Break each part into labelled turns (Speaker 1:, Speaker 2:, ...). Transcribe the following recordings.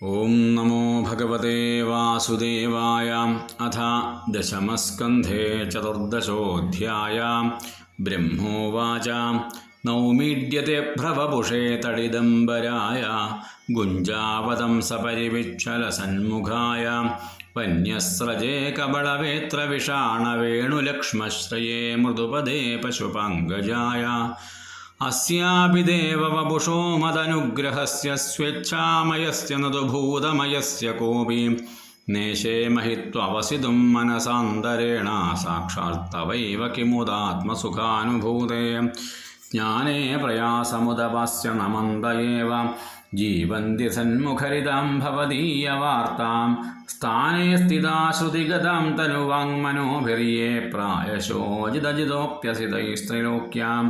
Speaker 1: ഓം നമോ ഭഗവതേ വാസുദേവായ അഥ ദശമസ്കന്ധേ ചതുർദശോധ്യായ ബ്രഹ്മോവാച നൗമീഡ്യത്തെ ഭ്രവപുഷേ തടിദംബരായ ഗുഞ്ചാവതം സപരിവിക്ഷലസന്മുഖായ പന്യസ്രജേ കബളവേത്ര വിഷാണവേണുലക്ഷ്മശ്രയേ മൃദുപദേ പശുപങ്കജായ അസ്യാപിദേവവപുഷോ മതനുഗ്രഹസ്യ സ്വേച്ഛാമയസ്യ നതുഭൂതമയസ്യ കോപി. നേശേ മഹിത്വവസിതും മനസാന്തരേണ സാക്ഷാത്തവൈവ കിമുദാത്മസുഖാനുഭൂതേ. ജ്ഞാനേ പ്രയാസമുദപസ്യ നമന്തയേവ ജീവന്തി സന്മുഖരിതാം ഭവദീയവാർത്താം സ്ഥാനേ സ്ഥിതാ ശ്രുതിഗതാം തനുവാങ്മനോഭിര്യേ പ്രായശോജിതജിതോപ്യസിതൈസ്ത്രിലോക്യാം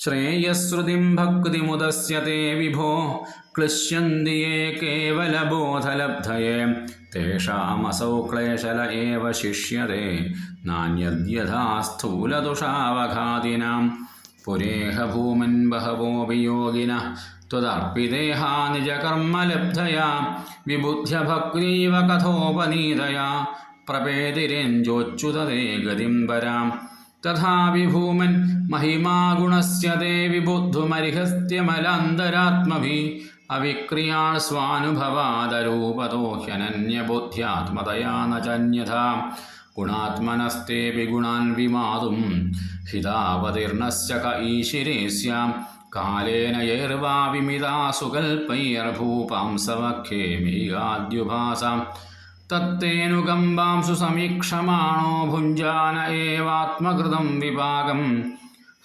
Speaker 1: प्रायशोजिदजितोऽप्यसितैस्त्रैलोक्याम् श्रेयश्रुतिं भक्तिमुदस्य ते विभो क्लिश्यन्ति ये केवलबोधलब्धये तेषामसौ क्लेशल एव शिष्यते नान्यद्यथा स्थूलदुषावघादिनां पुरेह भूमन् बहवोऽपि योगिनः त्वदर्पितेहा निजकर्मलब्धया विबुध्यभक्तीव कथोपनीतया प्रपेदिरेञ्जोच्युतते गतिं पराम् തഥാവിഭൂമൻ മഹിമാഗുണസ്യ ദേവി ബുദ്ധുമരിഹസ്ത്യമലാന്തരാത്മഭി അവിക്രിയാൾ സ്വാനുഭവാദരൂപതോഹ്യനന്യബുദ്ധ്യാത്മതയാ നചന്യഥ ഗുണാത്മനസ്തേപി ഗുണാൻ വിമാതും ഹിതാവതീർണസ്യ ക ഈശിരേസ്യാം കാലേന യൈർവാ വിമിതാ സുകൽപ്പൈർഭൂപാംസവഖേമീയാദ്യുഭാസാം തത്തേനുകമ്പാംസു സമീക്ഷമാണോ ഭുഞ്ചാന ഏവാത്മകൃതം വിഭാഗം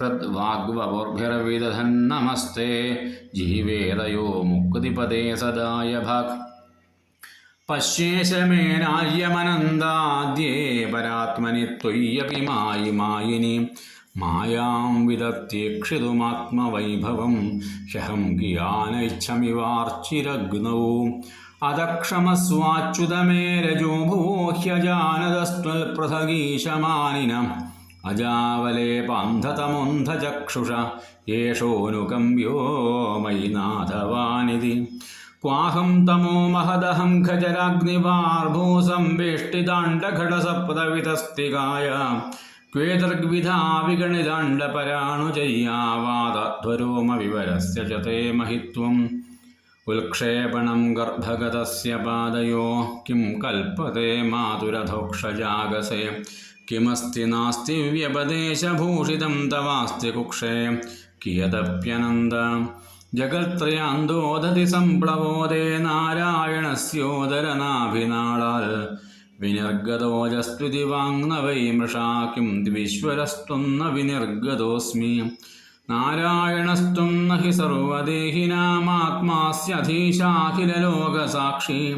Speaker 1: ഹൃദ്വാഗ്വപുർഭിർവിദധൻ നമസ്തേ ജീവേതയോ മുക്തിപദേ സദായ ഭക് പശ്യേശമേനാര്യമനന്താദ്യേ പരാത്മനി ത്വയ്യപി മായി മായിനി മായാം വിദത്യേക്ഷിതുമാത്മവൈഭവം ശഹം ഗിയാനൈച്ഛമിവാർച്ചിരഗ്നവും അധക്ഷമസ്വാച്യുതമേ രജോഭൂഹ്യജാനദസ്ത്വൽപ്രസഗീശമാനിനം അജാവലേ പന്ധതമുന്ധചക്ഷുഷ യേഷോനുകമ്പ്യോ മയി നാഥവാനിതി ക്വാഹം തമോ മഹദഹം ഖജരാഗ്നിവാർഭൂസംവേഷ്ടിതാണ്ഡഘടസപ്തവിതസ്തികായ ക്വേതർഗ്വിധാ വിഗണിതാണ്ഡപരാണുജയ്യാവാദധ്വരോമ വിവരസ്യ ച തേ മഹിത്വം ഉൽക്ഷേപണം ഗർഭഗതസ്യ പാദയോ കിം കൽപ്പതേ മാതുരധോക്ഷജാഗസേ കിമസ്തി നാസ്തി വ്യപദേശഭൂഷിതം തവാസ്തി കുക്ഷേ കിയതപ്യനന്ദ ജഗത്രയാന്തോദതി സംപ്ലവോദേ നാരായണസ്യോദരനാഭിനാളാൽ വിനിർഗതോജസ്തുതി വാങ്നവൈ മൃഷാ കിം ദ്വിശ്വരസ്ത്വന്ന വിനിർഗതോസ്മി നാരായണസ്ത്വം നഹി സർവദേഹിനാമാത്മാസ്യധീശാഖിലോകസാക്ഷി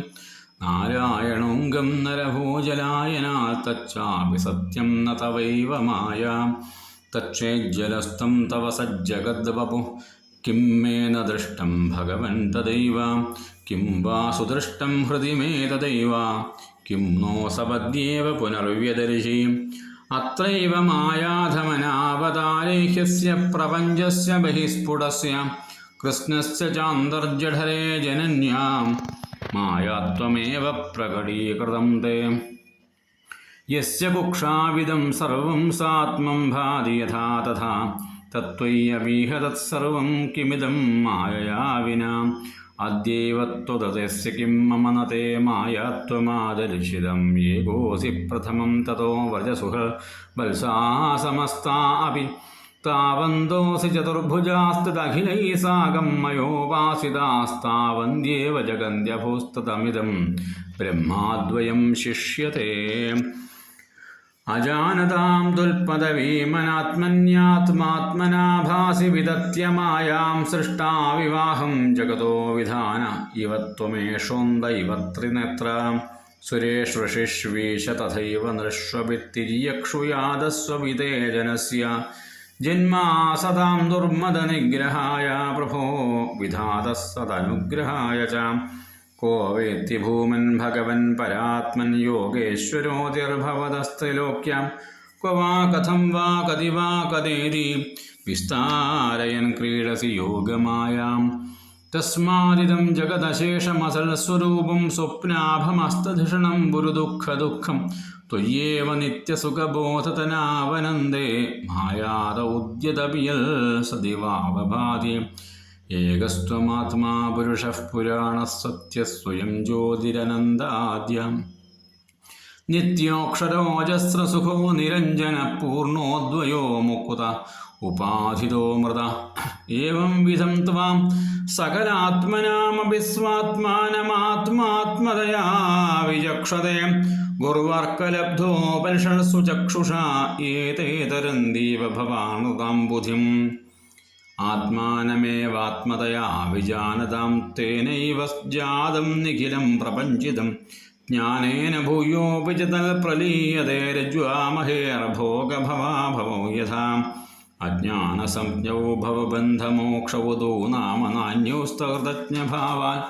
Speaker 1: നാരായണോംഗം നരഭൂജലായനാത്തച്ചാപി സത്യം ന തവൈവ മായ. തക്ഷേജ്ജലസ്തം തവ സജ്ജഗദ്വപു. കിം മേ ന ദൃഷ്ടം ഭഗവൻ തദൈവ. കിം വാ സുദൃഷ്ടം ഹൃദി മേ തദൈവ. കിം നോ സപദ്യേവ പുനർവ്യദർശി वा सुदृष्टं हृदि मे तदैव किं नो सपद्येव पुनर्व्यदर्शि अत्रैव मायाधमनावतारेह्यस्य प्रपञ्चस्य बहिस्फुटस्य कृष्णस्य चान्तर्जठरे जनन्यां मायात्वमेव प्रकटीकृतं ते यस्य कुक्षाविदं सर्वं अद्यैव त्वदस्य किं मम न ते मायात्वमादलिषिदं ये गोऽसि प्रथमं ततो व्रजसुख वल्सा समस्ता अपि तावन्दोऽसि चतुर्भुजास्तदखिलैः सागं मयोपासितास्तावन्द्येव जगन्द्यभूस्ततमिदं ब्रह्माद्वयं शिष्यते। अजानतां तुल्पदवीमनात्मन्यात्मात्मनाभासि विदत्य मायां सृष्टा विवाहं जगतो विधान। इव त्वमेषोन्द इव त्रिनेत्र। सुरेष्वशिष्वीश तथैव नृष्वभित्तिर्यक्षुयादस्वविते जनस्य जन्मा सदां दुर्मदनिग्रहाय प्रभो विधातः सदनुग्रहाय च। को वेत्ति भूमन् भगवन् परात्मन् योगेश्वरोतिर्भवदस्त्रिलोक्यां क्व वा कथं वा कति वा कदेति विस्तारयन् क्रीडसि योगमायां തസ്മാദിദം ജഗദശേഷമസൽസ്വരൂപം സ്വപ്നാഭമസ്തധിഷണം പുരുദുഃഖദുഃഖം ത്വയ്യേവ നിത്യസുഖബോധതനാവനന്ദേ മായാത ഉദ്യതപിയൽ സദിവാവഭാതി ഏകസ്ത്വമാത്മാ പുരുഷ പുരാണः സത്യസ്വയം ജ്യോതിരനന്ദാദ്യം. നിത്യോക്ഷരോജസ്രസുഖോ നിരഞ്ജന പൂർണോദ്വയോ മുക്കുത. ഉപാധിതോ മൃത. ഏവം വിധം ത്വാം സകലാത്മനാമപി സ്വാത്മാനമാത്മാത്മതയാ വിചക്ഷതേ. ഗുർവർക്കലബ്ധോപനിഷത്സു ചക്ഷുഷ ഏതേ തരന്തീവ ബുധിം ആത്മാനമേവാത്മതയാ വിജാനതാം തേനൈവ ജാതം നിഖിലം പ്രപഞ്ചിതം. ജ്ഞാനേന ഭൂയോപി പ്രലീയതേ രജ്വാമഹേർഭോഗഭവാഭവോ യഥാ. അജ്ഞാനസംജ്ഞൗ ഭവബന്ധമോക്ഷവുദോ നാമ നാന്യോസ്തകൃതജ്ഞഭാവാൻ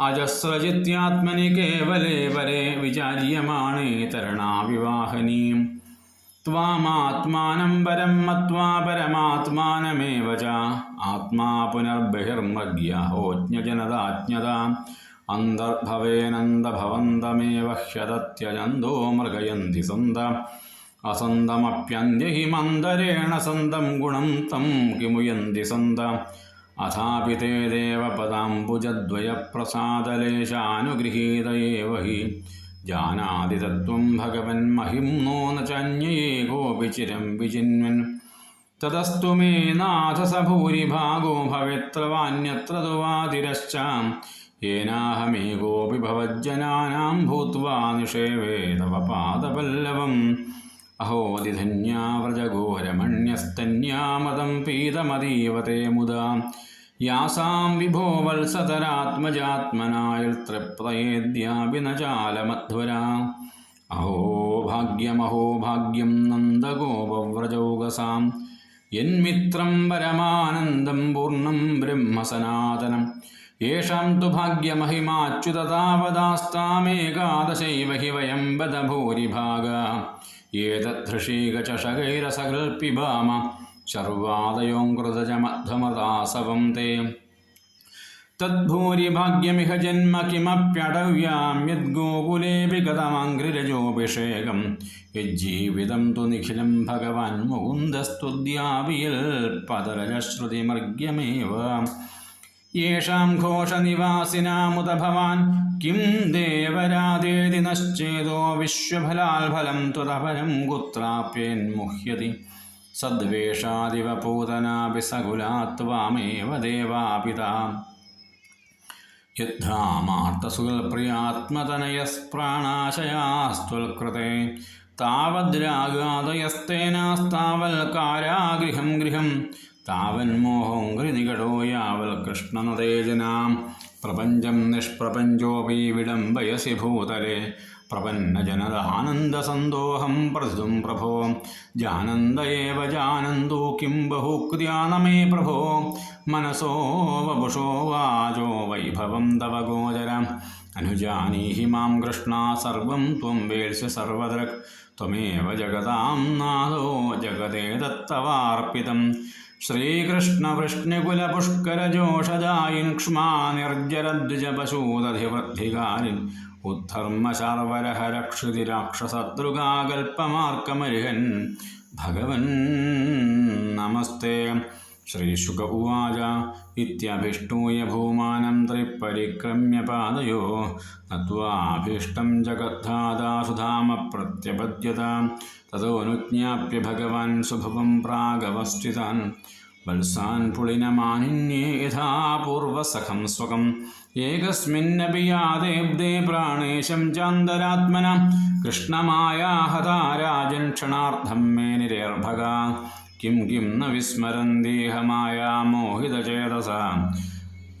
Speaker 1: അജസ്രജിത്യാത്മനി കേവലേ വരെ വിചാര്യമാണേ തരണാവിവാഹനീം. त्वामात्मानं परं मत्वा परमात्मानमेव च। आत्मा पुनर्बहिर्मद्यहोज्ञजनदाज्ञताम् अन्तर्भवेनन्दभवन्तमेव ह्यदत्यजन्तो मृगयन्ति सन्द असन्दमप्यन्त्य हि मन्दरेण सन्दं गुणं तं किमुयन्ति सन्द अथापि ते देवपदाम्बुजद्वयप्रसादलेशानुगृहीत एव हि। ജാനാതിതത്വം ഭഗവൻ മഹിംനോ നന്യേ കോപി ചിരം വിചിന്വൻ. തതസ്തു മേ നാഥ സ ഭൂരിഭാഗോ ഭവത്ര വാന്യത്ര വാതിരശ്ചാം യേനാഹമേകോപി ഭവജ്ജനാനാം ഭൂത്വാ നിഷേവേ തവ പാദപല്ലവം. അഹോതിധന്യാ വ്രജഗോരമണ്യസ്തന്യാമതം പീതമതീവതേ മുദാ. യാസാം വിഭോ വത്സതരാത്മജാത്മനായ തൃപ്തയേദ്യാവിനചാലമധ്വര അഹോ ഭാഗ്യമഹോ ഭാഗ്യം നന്ദഗോപവ്രജൗകസാം. യന്മിത്രം പരമാനന്ദം പൂർണം ബ്രഹ്മസനാതനം. യേഷാം തു ഭാഗ്യമഹിമാച്യുതതാവദാസ്താമേകാദശൈവ ഹി വയം വദ ഭൂരിഭാഗ ഏതദ്ധൃഷീകചഷകൈരസകൽപ്പിഭാമ ശർവാദയോങ്കൃതജമധമദാസവം തേ. തദ്ഭൂരിഭാഗ്യമിഹ ജന്മ കിമപ്യടവ്യാം യദ്ഗോകുലേപി ഗതമംഗ്രിരജോഭിഷേകം യജ്ജീവിതം തു നിഖിലം ഭഗവാൻ മുകുന്ദസ്തുദ്യാവിയൽ പതരജശ്രുതിമർഗ്യമേവ യേഷാം ഘോഷനിവാസിനാമുത ഭവാൻ കിം ദേവരാദേതി നശ്ചേതോ വിശ്വഫലാൽ ഫലം ത്വതപരം കുത്രാപ്യേന്മുഹ്യതി സദ്വേഷാദിവ പൂതനാപി സകുലാത്വാമേവ ദേവാപിതാ. യുദ്ധാമാർത്തസുഖപ്രിയാത്മതനയസ്പ്രാണാശയാസ്ത്വൽകൃതേ താവദ്രാഗാതയസ്തേനാസ്താവൽക്കാരാഗൃഹം ഗൃഹം. താവന്മോഹോങ്കൃനികടോ യാവൽ കൃഷ്ണനതേജനാം प्रपञ्चं निष्प्रपञ्चोऽपि विडम्बयसि भूतले। प्रपन्नजनदानन्दसन्दोहं प्रथितुं प्रभो। जानन्द एव जानन्तु किं बहुक्रिया न मे प्रभो। मनसो वपुषो वाचो वैभवं तव गोचर। अनुजानीहि माँ कृष्णा सर्वं त्वं सर्वदृक् त्वमेव जगदां नादो जगदे दत्तवार्पितं श्रीकृष्णवृष्णिकुलपुष्करजोषजायिन् क्ष्मा निर्जरद्विजपशूदधिवृद्धिकारिन् उद्धर्मशर्वरहरक्षुतिराक्षसदृगाकल्पमार्कमर्हन् भगवन् नमस्ते ഉവാച ഇത്യഭിഷ്ടൂയ ഭൂമാനം ത്രിപരിക്രമ്യ പാദയോ നത്വാഭീഷ്ടം ജഗദ്ധാതാസുധാമ പ്രത്യപദ്യത തതോനുജ്ഞാപ്യ ഭഗവാൻ സുഭവം പ്രാഗവസ്ഥിതാൻ വത്സാൻ പുളിനമാനിന്യേ യഥാപൂർവസഖം സ്വകം ഏകസ്മിന്നപി യാദേബ്ദേ പ്രാണേശം ചാന്തരാത്മന. കൃഷ്ണമായാഹതാരാജൻ ക്ഷണാർത്ഥം മേ നിരേർഭക. കിം കിം ന വിസ്മരന്തീഹമായാമോഹിതചേതസ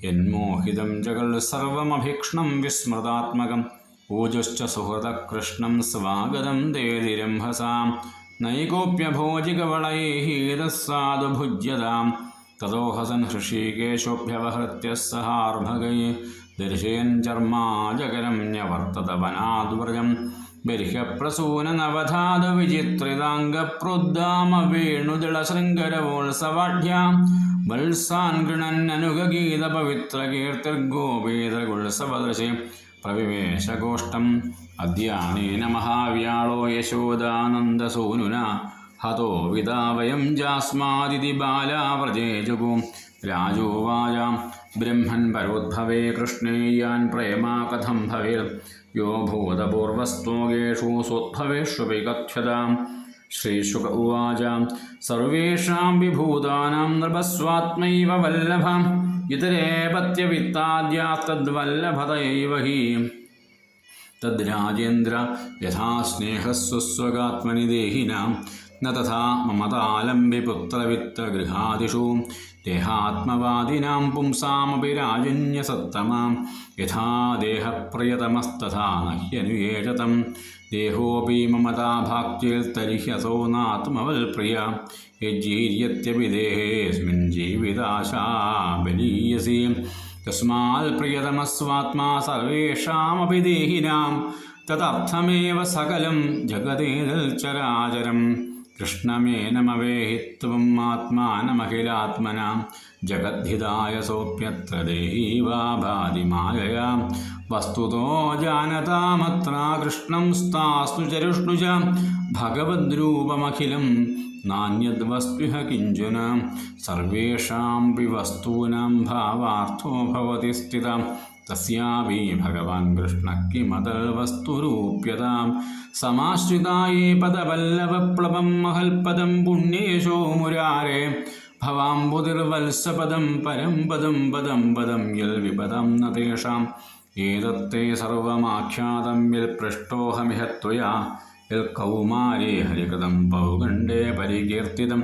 Speaker 1: യന്മോഹിതം ജഗൽ സർവമഭീക്ഷണം വിസ്മൃതാത്മകം. ഊജുശ്ച സുഹൃതകൃഷ്ണം സ്വാഗതം ദേതിരംഭസാം നൈകോപ്യഭോജികവളൈഹീതസ്സാദു ഭുജ്യതാം. തതോഹസൻ ഹൃഷീകേശോഭ്യവഹൃത്യ സഹാർഭകൈ. ദർശയൻ ചർമാജകരം ന്യവർത്തത വനാദ്വ്രജം ബർഹ്യപ്രസൂനനവധാത വിചിത്രിതാംഗപ്രുദ്ദാമ വേണുദളശൃംഗരവോത്സവാഢ്യാം വത്സാൻ ഗൃണന്നനുഗീതപവിത്രകീർത്തിർഗോപീതകുത്സവദൃശേ പ്രവിവേശഗോഷ്ടം അദ്യാനേന മഹാവ്യാളോ യശോദാനന്ദസൂനുന ഹതോ വിതാവയം ജാസ്മാദിതി ബാലാവ്രജേ ജഗു ब्रह्मन् परोद्भवे कृष्णेयान् प्रेमा कथं भवेत् यो भूतपूर्वस्तोगेषु सोद्भवेष्वपि कथ्यताम्। श्रीशुक उवाच, सर्वेषां विभूतानां नृपस्वात्मैव वल्लभ इतरे पत्यवित्ताद्यास्तद्वल्लभतैव हि। तद्राजेन्द्र यथा स्नेहस्वस्वगात्मनि देहिनां ന തഥാ മമതാലംബി പുത്രവിത്തഗൃഹാദിഷു. ദേഹാത്മവാദിനാം പുംസാമപി രാജന്യസത്തമാം. യഥാ ദേഹപ്രിയതമസ്തഥാ നഹ്യനുയേജതം ദേഹോപി മമതാഭാക്തിർത്തരിഹ്യസോ നാത്മവൽപ്രിയ. യജ്ജീര്യത്യപി ദേഹേസ്മിൻ ജീവിതാശാ ബലീയസി. തസ്മാൽ പ്രിയതമസ്വാത്മാ സർവേഷാമപി ദേഹിനാം. തദർത്ഥമേവ സകലം ജഗതേതൽ ചരാചരം കൃഷ്ണമേനമവേഹിത്വം ആത്മാനമഖിലാത്മന ജഗദ്ധിതായ സോപ്യത്ര ദേഹീവാ ഭാതി മായയാ വസ്തുതോ ജാനതാമത്ര കൃഷ്ണം സ്താസ്തു ചരുഷ്ണു ച ഭഗവദ്രൂപമഖിലം നാന്യദ്വസ്തുഹ കിഞ്ചന. സർവേഷാം വി വസ്തൂനാം ഭാവാർത്ഥോ ഭവതി സ്ഥിത. തസ്യാപി ഭഗവാൻ കൃഷ്ണ കിമതൽവസ്തുരൂപ്യതാം സമാശ്രിതായേ പദവല്ലവപ്ലവം മഹൽപദം പുണ്യേശോ മുരാരേ ഭവാംബുതിർവത്സപദം പരം പദം പദം പദം യൽ വിപദം ന ഏതത്തെ സർവമാഖ്യാതം യൽ പൃഷ്ടോഹമിഹ ത്വയാ യൽ കൗമാരേ ഹരികൃതം പൗഗണ്ഡേ പരികീർത്തിതം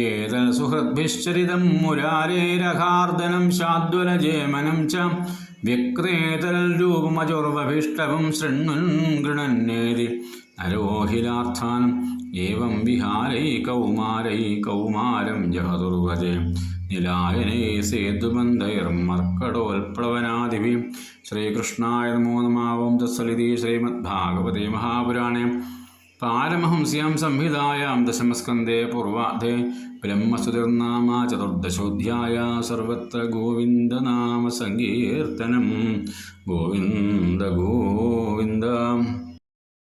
Speaker 1: ഏതൽ സുഹൃദ്ഭിശ്ചരിതം മുരാരേരഹാർദനം ശാദ്വലജേമനം ച വ്യക്രേതൽ രൂപമജുർവഭിഷ്ടവം ശൃണ്വൻ ഗൃണന്നേതി നരോഹിലാർത്ഥാനം ഏവം വിഹാരൈ കൗമാരൈ കൗമാരം ജഹദുർവജേ നിലായനേ സേതുബന്ധൈർമർക്കടോൽപ്ലവനാദിവി ശ്രീകൃഷ്ണായ നമോ നമാവം തസ്സലിതി ശ്രീമദ്ഭാഗവതേ മഹാപുരാണേ. പാരമഹംസ്യാം സംഹിതായാം ദശമസ്കന്ധേ പൂർവാധേ ബ്രഹ്മസുതിർനാമ ചതുർദശോധ്യായ സർവത്ര ഗോവിന്ദനാമ സങ്കീർത്തനം. ഗോവിന്ദ ഗോവിന്ദ.